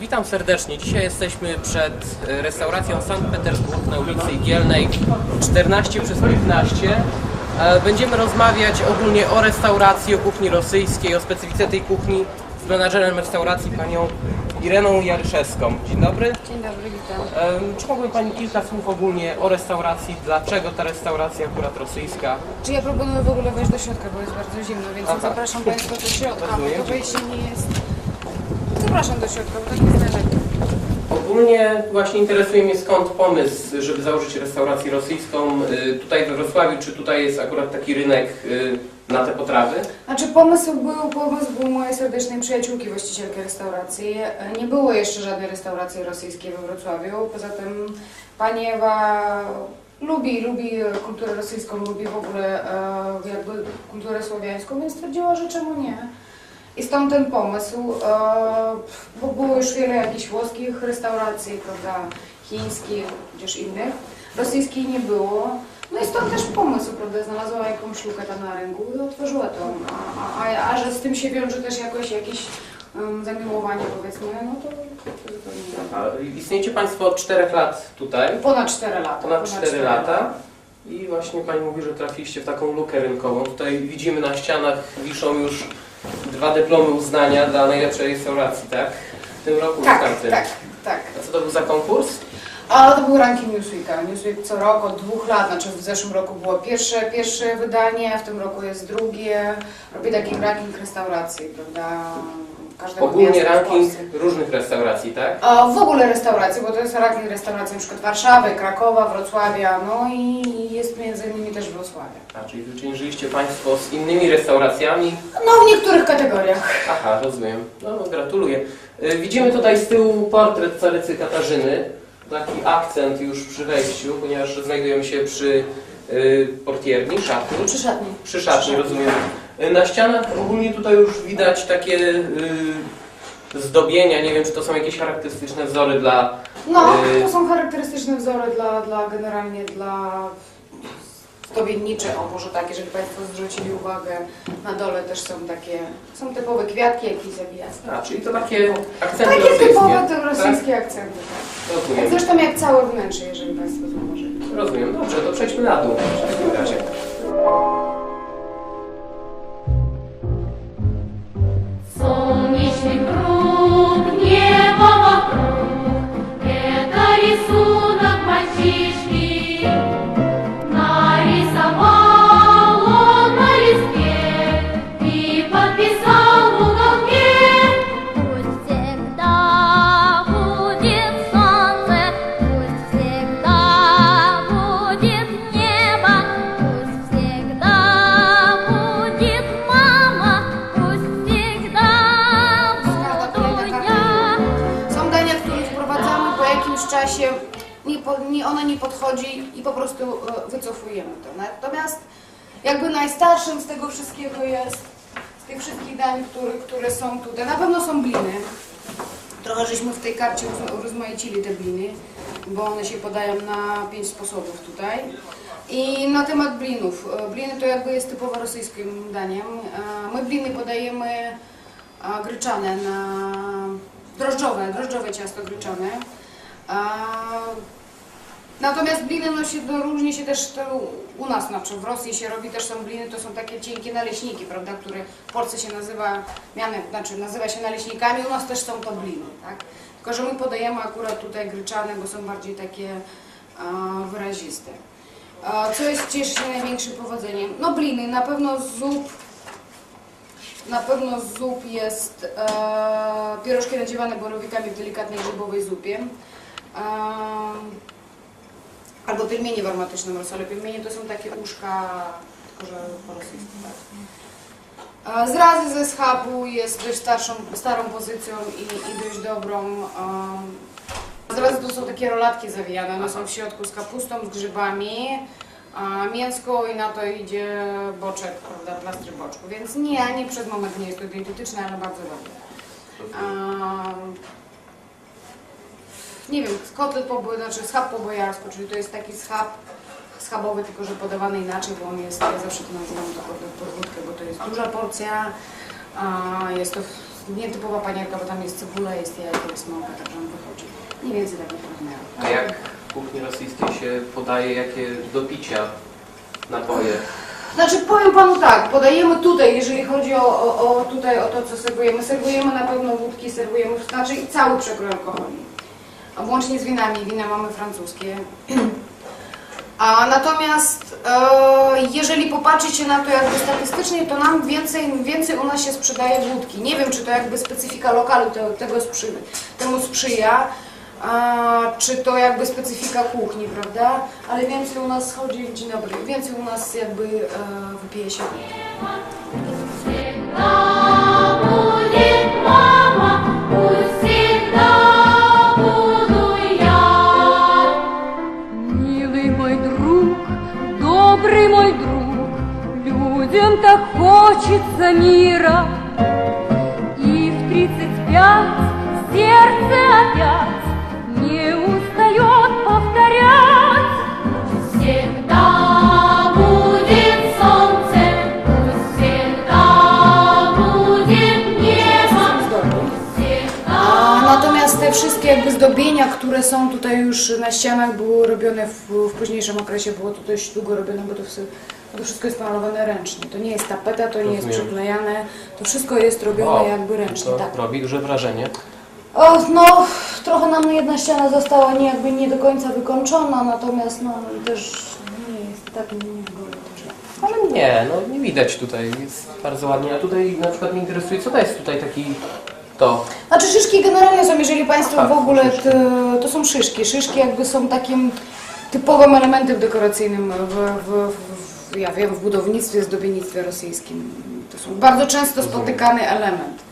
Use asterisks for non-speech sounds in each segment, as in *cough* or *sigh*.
Witam serdecznie. Dzisiaj jesteśmy przed e, restauracją Sankt Petersburg na ulicy Igielnej 14 przez 15. E, Będziemy rozmawiać ogólnie o restauracji, o kuchni rosyjskiej, o specyfice tej kuchni z menadżerem restauracji panią Ireną Jaryszewską. Dzień dobry. Dzień dobry, witam. Em, Czy mogłaby Pani kilka słów ogólnie o restauracji? Dlaczego ta restauracja akurat rosyjska? Czy ja proponuję w ogóle wejść do środka, bo jest bardzo zimno, więc Aha. zapraszam Państwa do środka, to wejście nie jest... Zapraszam do środka, bo tak. Ogólnie właśnie interesuje mnie skąd pomysł, żeby założyć restaurację rosyjską y, tutaj we Wrocławiu, czy tutaj jest akurat taki rynek y, na te potrawy? Znaczy pomysł był, pomysł był mojej serdecznej przyjaciółki, właścicielki restauracji. Nie było jeszcze żadnej restauracji rosyjskiej we Wrocławiu, poza tym pani Ewa lubi, lubi kulturę rosyjską, lubi w ogóle e, jakby kulturę słowiańską, więc stwierdziła, że czemu nie. I stąd ten pomysł, e, bo było już wiele jakichś włoskich restauracji, prawda, chińskich, chociaż innych. Rosyjskiej nie było. No i stąd też pomysł, prawda, znalazła jakąś lukę tam na rynku i otworzyła to. A, a, a że z tym się wiąże też jakoś jakieś um, zamiłowanie powiedzmy, no to, A Istniejecie Państwo od 4 lat tutaj, Ponad 4 lata. ponad 4 lata. I właśnie Pani mówi, że trafiliście w taką lukę rynkową. Tutaj widzimy na ścianach wiszą już dwa dyplomy uznania dla najlepszej restauracji, tak? W tym roku Tak, tamtym. tak, tak. A co to był za konkurs? A to był ranking Newsweeka. Newsweek co rok od dwóch lat, znaczy w zeszłym roku było pierwsze, pierwsze wydanie, w tym roku jest drugie. Robię taki ranking restauracji, prawda? Każdego Ogólnie miasta ranking różnych restauracji, tak? A w ogóle restauracji, bo to jest ranking restauracji przykład Warszawy, Krakowa, Wrocławia, no i jest między innymi też Wrocławia. A, czyli zwyciężyliście Państwo z innymi restauracjami. No w niektórych kategoriach. Aha, rozumiem. No, gratuluję. Y, Widzimy tutaj z tyłu portret carycy Katarzyny. Taki akcent już przy wejściu, ponieważ znajdujemy się przy portierni, szatni. Przy szatni. Przy szatni, rozumiem. Y, Na ścianach ogólnie tutaj już widać takie y, zdobienia. Nie wiem, czy to są jakieś charakterystyczne wzory dla... No, Y- to są charakterystyczne wzory dla, dla generalnie dla zdobiennicze, o może tak, jeżeli Państwo zwrócili uwagę, na dole też są takie, są typowe kwiatki, jakieś zawijasy. A, czyli to takie akcenty Takie rosyjskie. typowe te rosyjskie akcenty. Tak? Rozumiem. Zresztą jak całe wnętrze, jeżeli Państwo zauważyli. Rozumiem. Dobrze, to przejdźmy na dół w takim razie. Nie, ona nie podchodzi i po prostu e, wycofujemy to. Natomiast jakby najstarszym z tego wszystkiego jest, z tych wszystkich dań, które, które są tutaj, na pewno są bliny. Trochę żeśmy w tej karcie urozmaicili te bliny, bo one się podają na pięć sposobów tutaj. I na temat blinów. E, Bliny to jakby jest typowo rosyjskim daniem. E, My bliny podajemy gryczane na drożdżowe, drożdżowe ciasto gryczane. Natomiast bliny no się, no, różnie się też to u nas, znaczy w Rosji się robi też są bliny, to są takie cienkie naleśniki, prawda, które w Polsce się nazywa, miane, znaczy nazywa się naleśnikami, u nas też są to bliny, tak? Tylko, że my podajemy akurat tutaj gryczane, bo są bardziej takie wyraziste. Co jest, cieszy się największym powodzeniem? No bliny, na pewno zup, na pewno zup jest e, pierożki nadziewane borowikami w delikatnej grzybowej zupie. E, albo pilmienie w aromatycznym rosole. Pilmienie to są takie uszka, tylko że po rosyjsku. Tak. Zrazy ze schabu jest dość starszą, starą pozycją i, i dość dobrą. e, Zrazy to są takie rolatki zawijane, one są w środku z kapustą, z grzybami, a mięsko i na to idzie boczek, prawda, plastry boczku. Więc nie, nie przez moment nie jest to dietetyczne, ale bardzo dobre. Nie wiem, kotlet po, znaczy schab po bojarsku, czyli to jest taki schab schabowy, tylko że podawany inaczej, bo on jest, ja zawsze to nazywam to kotlet bo to jest duża porcja, a jest to nietypowa panierka, bo tam jest cebula, jest jajko, jest mąka, także on wychodzi. Mniej więcej tak naprawdę. A jak w kuchni rosyjskiej się podaje jakie do picia napoje? Znaczy powiem panu tak, podajemy tutaj, jeżeli chodzi o, o, o tutaj o to, co serwujemy. Serwujemy na pewno wódki, serwujemy, znaczy i cały przekrój alkoholi. Włącznie z winami, wina mamy francuskie. *clears throat* A natomiast e, jeżeli popatrzeć się na to jakby statystycznie, to nam więcej, więcej u nas się sprzedaje wódki. Nie wiem, czy to jakby specyfika lokalu te, tego sprzy, temu sprzyja, a, czy to jakby specyfika kuchni, prawda? Ale więcej u nas chodzi, dzień dobry, więcej u nas jakby e, wypije się wódki. людям так хочется мира. И в тридцать пять сердце опять не устает повторять. Всегда будет солнце, пусть всегда будет небо, всегда A natomiast te wszystkie jakby zdobienia, które są tutaj już na ścianach, były robione w, w późniejszym okresie, było to dość długo robione, bo to, wse- bo to wszystko jest malowane ręcznie. To nie jest tapeta, to nie jest Rozumiem. przyklejane, to wszystko jest robione Wow, jakby ręcznie, to tak. robi duże wrażenie. O, no, trochę nam jedna ściana została nie, jakby nie do końca wykończona, natomiast no też nie jest tak źle. Ale nie, no nie widać tutaj, jest bardzo ładnie. A tutaj na przykład mnie interesuje, co to jest tutaj taki to? Znaczy szyszki generalnie są, jeżeli Państwo w ogóle, szyszki. to, to są szyszki. Szyszki jakby są takim typowym elementem dekoracyjnym w, w, w, ja wiem, w budownictwie, zdobiennictwie rosyjskim. To są bardzo często spotykany element,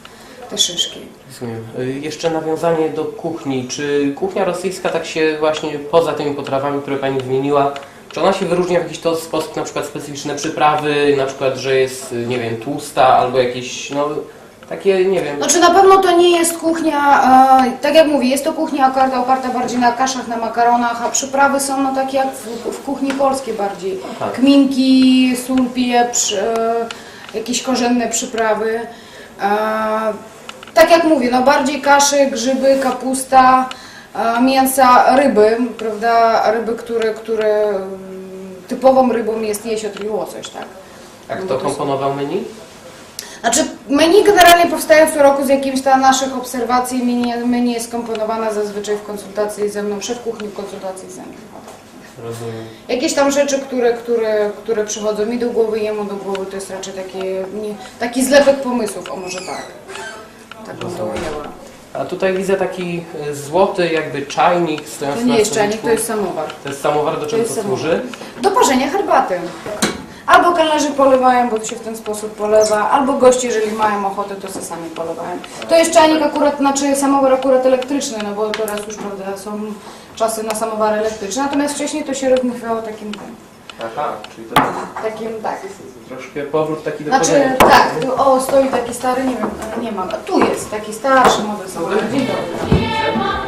te szyszki. Rozumiem. Y, Jeszcze nawiązanie do kuchni. Czy kuchnia rosyjska tak się właśnie poza tymi potrawami, które Pani wymieniła, czy ona się wyróżnia w jakiś to sposób, na przykład specyficzne przyprawy, na przykład, że jest, y, nie wiem, tłusta albo jakieś, no takie, nie wiem, Znaczy na pewno to nie jest kuchnia, e, tak jak mówię, jest to kuchnia oparta, oparta bardziej na kaszach, na makaronach, a przyprawy są no takie jak w, w kuchni polskiej bardziej. Tak. Kminki, sól, pieprz, e, jakieś korzenne przyprawy. E, tak jak mówię, no bardziej kaszy, grzyby, kapusta, e, mięsa, ryby, prawda, ryby, które, które mm, typową rybą jest jesiotr i łosoś, tak. jak no to bo to są- komponował menu? Znaczy, menu generalnie powstaje co roku z jakimś tam naszych obserwacji. Menu, menu jest komponowana zazwyczaj w konsultacji ze mną, szef kuchni w konsultacji ze mną. Rozumiem. Jakieś tam rzeczy, które, które, które przychodzą mi do głowy, jemu do głowy, to jest raczej takie, nie, taki zlepek pomysłów, o może tak. Tak bym to ujęła. A tutaj widzę taki y, złoty jakby czajnik stojący To nie na jest czajnik, stoliczku. to jest samowar. To jest samowar, do czego jest to samowar. służy? Do parzenia herbaty. Albo kelnerzy polewają, bo to się w ten sposób polewa, albo goście, jeżeli mają ochotę, to se sami polewają. To jest czajnik akurat, znaczy samowar akurat elektryczny, no bo teraz już, prawda, są czasy na samowar elektryczny, natomiast wcześniej to się rozmychwało takim tym. Aha, czyli to Takim, tak. troszkę powrót taki do Znaczy, tak, tu, o, stoi taki stary, nie wiem, nie mam. Tu jest taki starszy model samochodu. Dzień dobry.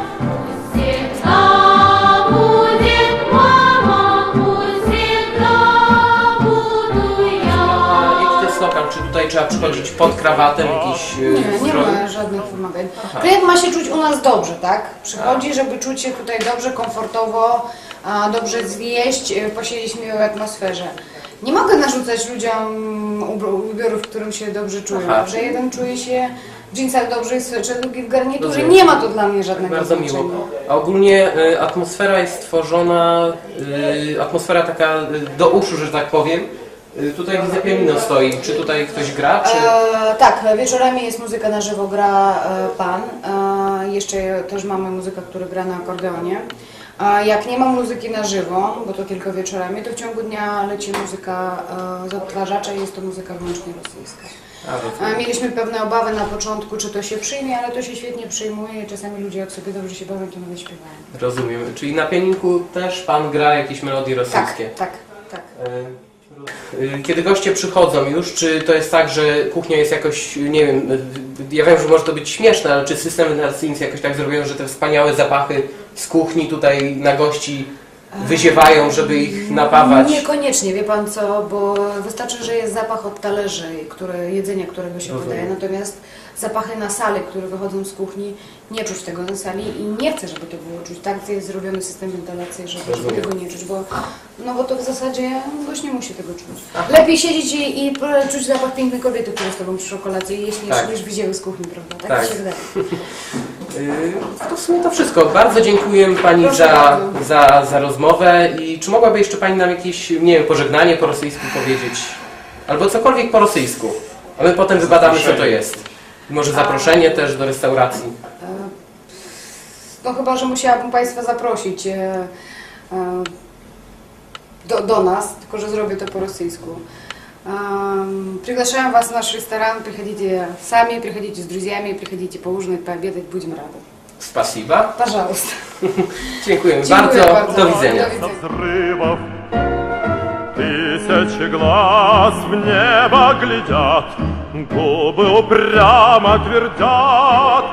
Trzeba przychodzić pod krawatem jakiś y, Nie, nie ma żadnych wymagań. Klient ma się czuć u nas dobrze, tak? Przychodzi, żeby czuć się tutaj dobrze, komfortowo, a, dobrze zjeść, y, posiedzieć w miłej atmosferze. Nie mogę narzucać ludziom ubro- ubiorów, w którym się dobrze czują. Aha. Że jeden czuje się w jeansach dobrze i swetrze, drugi w garniturze. Rozumiem. Nie ma to dla mnie żadnego Bardzo znaczenia. miło. A ogólnie y, atmosfera jest tworzona, y, atmosfera taka y, do uszu, że tak powiem. Y, tutaj widzę pianino stoi. Czy tutaj ktoś gra? Czy... E, tak, wieczorami jest muzyka na żywo, gra e, pan. E, jeszcze też mamy muzykę, która gra na akordeonie. A jak nie ma muzyki na żywo, bo to tylko wieczorami, to w ciągu dnia leci muzyka e, z odtwarzacza i jest to muzyka wyłącznie rosyjska. A, rozumiem. mieliśmy pewne obawy na początku, czy to się przyjmie, ale to się świetnie przyjmuje i czasami ludzie jak sobie dobrze się bawią, to nawet śpiewają. Rozumiem. Czyli na pianinku też pan gra jakieś melodie Tak, rosyjskie? tak, tak. Y, y, Kiedy goście przychodzą już, czy to jest tak, że kuchnia jest jakoś, nie wiem, y, ja wiem, że może to być śmieszne, ale czy system wentylacyjny jest jakoś tak zrobiony, że te wspaniałe zapachy z kuchni tutaj na gości wyziewają, żeby ich napawać? Niekoniecznie, wie pan co, bo wystarczy, że jest zapach od talerzy, które, jedzenia, którego się Rozumiem. podaje, natomiast zapachy na sali, które wychodzą z kuchni, nie czuć tego na sali i nie chcę, żeby to było czuć. Tak jest zrobiony system wentylacji, żeby, żeby tego nie czuć, bo, no bo to w zasadzie gość nie musi tego czuć. Lepiej siedzieć i, i czuć zapach pięknej kobiety, która z tobą przy kolację, jeśli Tak. niż widziały z kuchni, prawda? Tak, Tak. się wydaje. Yy, *laughs* To w sumie to wszystko. Bardzo dziękuję Pani Proszę za, bardzo. za, za rozmowę i czy mogłaby jeszcze Pani nam jakieś, nie wiem, pożegnanie po rosyjsku powiedzieć? Albo cokolwiek po rosyjsku. A my potem wybadamy, co to jest. Może zaproszenie też do restauracji. E, No chyba, że musiałabym Państwa zaprosić e, e, do, do nas, tylko że zrobię to po rosyjsku. Эм, Приглашаем вас в наш ресторан, приходите сами, приходите с друзьями, приходите поужинать, пообедать, будем рады. Spasiba. Пожалуйста. *laughs* Dziękuję, Dziękuję bardzo. Do widzenia. Do widzenia. взрывов Тысячи глаз в небо глядят Губы упрямо твердят